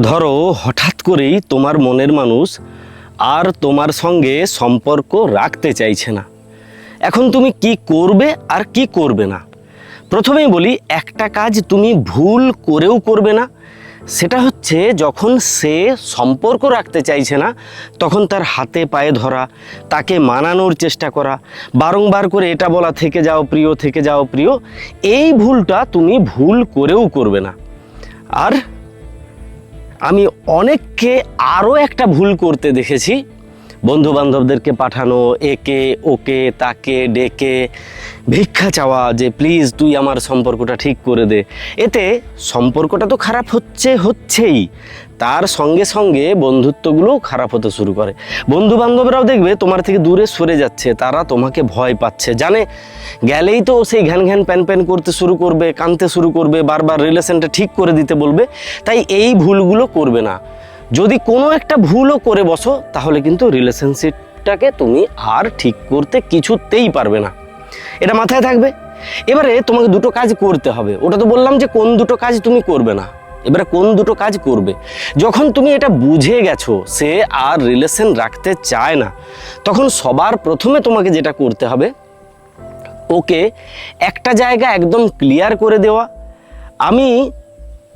ধরো, হঠাৎ করেই তোমার মনের মানুষ আর তোমার সঙ্গে সম্পর্ক রাখতে চাইছে না। এখন তুমি কি করবে আর কি করবে না? প্রথমেই বলি, একটা কাজ তুমি ভুল করেও করবে না। সেটা হচ্ছে যখন সে সম্পর্ক রাখতে চাইছে না, তখন তার হাতে পায়ে ধরা, তাকে মানানোর চেষ্টা করা, বারংবার করে এটা বলা, থেকে যাও প্রিয়, থেকে যাও প্রিয়। এই ভুলটা তুমি ভুল করেও করবে না। আর আমি অনেককে আরও একটা ভুল করতে দেখেছি। বন্ধু বান্ধবদেরকে পাঠানো, একে, ওকে, তাকে, ডেকে। ভিক্ষা চাওয়া যে, প্লিজ তুই আমার সম্পর্কটা ঠিক করে দে। এতে সম্পর্কটা তো খারাপ হচ্ছে, হচ্ছেই। তার সঙ্গে সঙ্গে বন্ধুত্বগুলোও খারাপ হতে শুরু করে। বন্ধু বান্ধবরাও দেখবে তোমার থেকে দূরে সরে যাচ্ছে, তারা তোমাকে ভয় পাচ্ছে। জানে, গেলেই তো সেই ঘ্যান ঘ্যান প্যান প্যান করতে শুরু করবে, কানতে শুরু করবে, বারবার রিলেশনটা ঠিক করে দিতে বলবে। তাই এই ভুলগুলো করবে না। যদি কোনো একটা ভুলও করে বসো, তাহলে কিন্তু রিলেশনশিপটাকে তুমি আর ঠিক করতে কিছুতেই পারবে না। এটা মাথায় থাকবে? এবারে তোমাকে দুটো কাজ করতে হবে। ওটা তো বললাম যে কোন দুটো কাজ তুমি করবে না। এবারে কোন দুটো কাজ করবে? যখন তুমি এটা বুঝে গেছো, সে আর রিলেশন রাখতে চায় না, তখন সবার প্রথমে তোমাকে যেটা করতে হবে, ওকে একটা জায়গা একদম ক্লিয়ার করে দেওয়া। আমি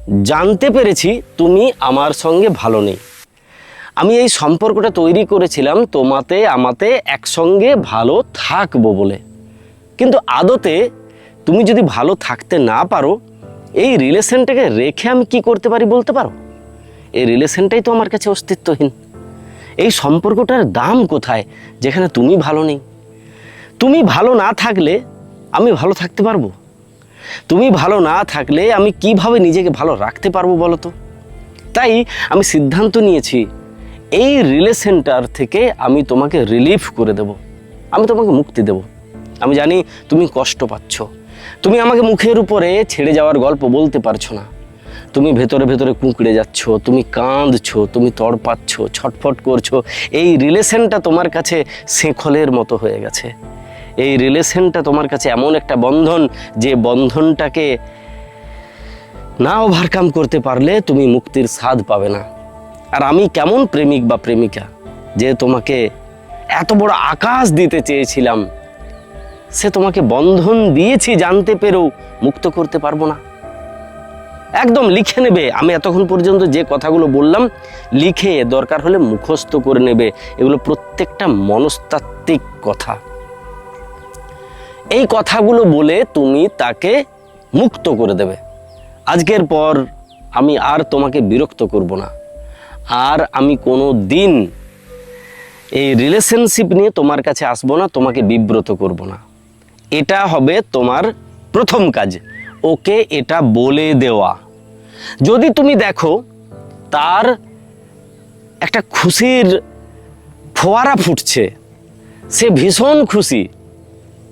জানতে পেরেছি তুমি আমার সঙ্গে ভালো নেই। আমি এই সম্পর্কটা তৈরি করেছিলাম তোমাতে, আমাতে একসঙ্গে ভালো থাকব বলে। কিন্তু আদতে তুমি যদি ভালো থাকতে না পারো, এই রিলেশনটাকে রেখে আমি কি করতে পারি বলতে পারো? এই রিলেশনটাই তো আমার কাছে অস্তিত্বহীন। এই সম্পর্কটার দাম কোথায় যেখানে তুমি ভালো নেই? তুমি ভালো না থাকলে আমি ভালো থাকতে পারব? তুমি ভালো না থাকলে আমি কীভাবে নিজেকে ভালো রাখতে পারব বলো তো? তাই আমি সিদ্ধান্ত নিয়েছি, এই রিলেশনটার থেকে আমি তোমাকে রিলিফ করে দেব। আমি তোমাকে মুক্তি দেব। আমি জানি তুমি কষ্ট পাচ্ছ। তুমি আমাকে মুখের উপরে ছেড়ে যাওয়ার গল্প বলতে পারছ না। তুমি ভেতরে ভেতরে কুঁকড়ে যাচ্ছ, তুমি কাঁদছো, তুমি তড়পাচ্ছ, ছটফট করছ। এই রিলেশনটা তোমার কাছে শেখলের মতো হয়ে গেছে। এই রিলেশনটা তোমার কাছে এমন একটা বন্ধন যে বন্ধনটাকে না ওভারকাম করতে পারলে তুমি মুক্তির স্বাদ পাবে না। আর আমি কেমন প্রেমিক বা প্রেমিকা যে তোমাকে এত বড় আকাশ দিতে চেয়েছিলাম, সে তোমাকে বন্ধন দিয়েছি, জানতে পেরেও মুক্ত করতে পারব না। একদম লিখে নেবে। আমি এতক্ষণ পর্যন্ত যে কথাগুলো বললাম, লিখে দরকার হলে মুখস্থ করে নেবে। এগুলো প্রত্যেকটা মনস্তাত্ত্বিক কথা। এই কথাগুলো বলে তুমি তাকে মুক্ত করে দেবে। আজকের পর আমি আর তোমাকে বিরক্ত করব না। আর আমি কোনো দিন এই রিলেশনশিপ নিয়ে তোমার কাছে আসব না, তোমাকে বিব্রত করব না। এটা হবে তোমার প্রথম কাজ। ওকে এটা বলে দেওয়া। যদি তুমি দেখো তার একটা খুশির ফোয়ারা ফুটছে, সে ভীষণ খুশি।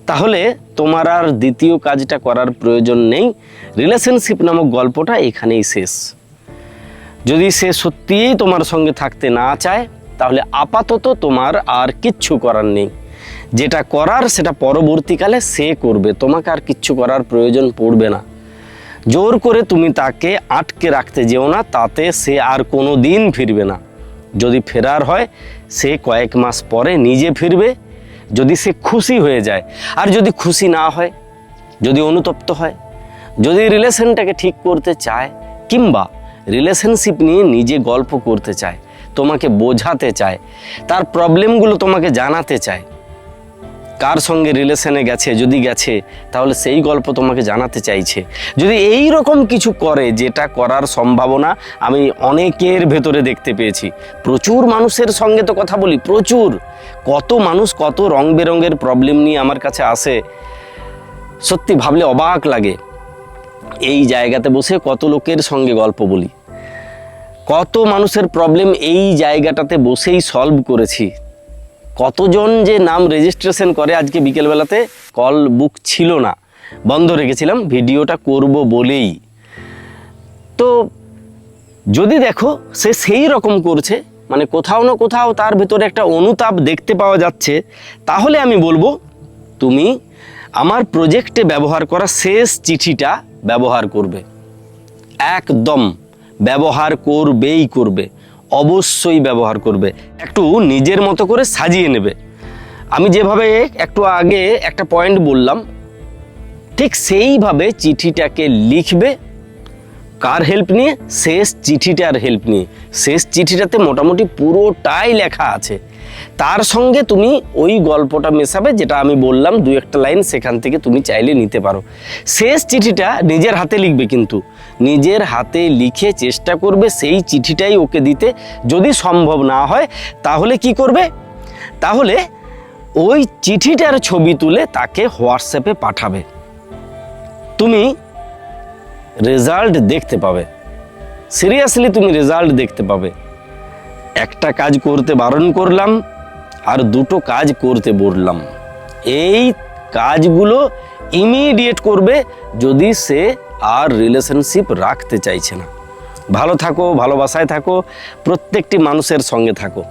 তাহলে তোমার আর দ্বিতীয় কাজটা করার প্রয়োজন নেই। রিলেশনশিপ নামক গল্পটা এখানেই শেষ। যদি সে সত্যিই তোমার সঙ্গে থাকতে না চায়, তাহলে আপাতত তোমার আর কিচ্ছু করার নেই। যেটা করার সেটা পরবর্তীকালে সে করবে, তোমাকে আর কিচ্ছু করার প্রয়োজন পড়বে না। জোর করে তুমি তাকে আটকে রাখতে যেও না, তাতে সে আর কোনো দিন ফিরবে না। যদি ফেরার হয়, সে কয়েক মাস পরে নিজে ফিরবে যদি সে খুশি হয়ে যায়। আর যদি খুশি না হয়, যদি অনুতপ্ত হয়, যদি রিলেশনটাকে ঠিক করতে চায়, কিংবা রিলেশনশিপ নিয়ে নিজে গল্প করতে চায়, তোমাকে বোঝাতে চায়, তার প্রবলেমগুলো তোমাকে জানাতে চায় কার সঙ্গে রিলেশনে গেছে, যদি গেছে, তাহলে সেই গল্প তোমাকে জানাতে চাইছে। যদি এই রকম কিছু করে, যেটা করার সম্ভাবনা আমি অনেকের ভেতরে দেখতে পেয়েছি। প্রচুর মানুষের সঙ্গে তো কথা বলি, প্রচুর। কত মানুষ কত রং বেরঙের প্রবলেম নিয়ে আমার কাছে আসে, সত্যি ভাবলে অবাক লাগে। এই জায়গাতে বসে কত লোকের সঙ্গে গল্প বলি। কত মানুষের প্রবলেম এই জায়গাটাতে বসেই সলভ করেছি। কতজন যে নাম রেজিস্ট্রেশন করে আজকে বিকেলবেলাতে কল বুক ছিল না। বন্ধ রেখেছিলাম, ভিডিওটা করব বলেই। তো যদি দেখো, সে সেই রকম করছে মানে কোথাও না কোথাও তার ভেতরে একটা অনুতাপ দেখতে পাওয়া যাচ্ছে, তাহলে আমি বলব, তুমি আমার প্রজেক্টে ব্যবহার করা শেষ চিঠিটা ব্যবহার করবে। একদম, ব্যবহার করবেই করবে। অবশ্যই ব্যবহার করবে। একটু নিজের মতো করে সাজিয়ে নেবে। আমি যেভাবে একটু আগে একটা পয়েন্ট বললাম, ঠিক সেইভাবে চিঠিটাকে লিখবে, কার হেল্প নিয়ে? শেষ চিঠিটার হেল্প নিয়ে। শেষ চিঠিটাতে মোটামুটি পুরোটাই লেখা আছে। তার সঙ্গে তুমি ওই গল্পটা মেশাবে, যেটা আমি বললাম, দু একটা লাইন সেখান থেকে তুমি চাইলে নিতে পারো। শেষ চিঠিটা নিজের হাতে লিখবে কিন্তু। নিজের হাতে লিখে চেষ্টা করবে সেই চিঠিটাই ওকে দিতে। যদি সম্ভব না হয়, তাহলে কি করবে? তাহলে ওই চিঠিটার ছবি তুলে তাকে হোয়াটসঅ্যাপে পাঠাবে। তুমি রেজাল্ট দেখতে পাবে। সিরিয়াসলি তুমি রেজাল্ট দেখতে পাবে। একটা কাজ করতে বারণ করলাম আর দুটো কাজ করতে বললাম। এই কাজগুলো ইমিডিয়েট করবে যদি সে আর রিলেশনশিপ রাখতে চাইছে না। ভালো থাকো, ভালোবাসায় থাকো, প্রত্যেকটি মানুষের সঙ্গে থাকো।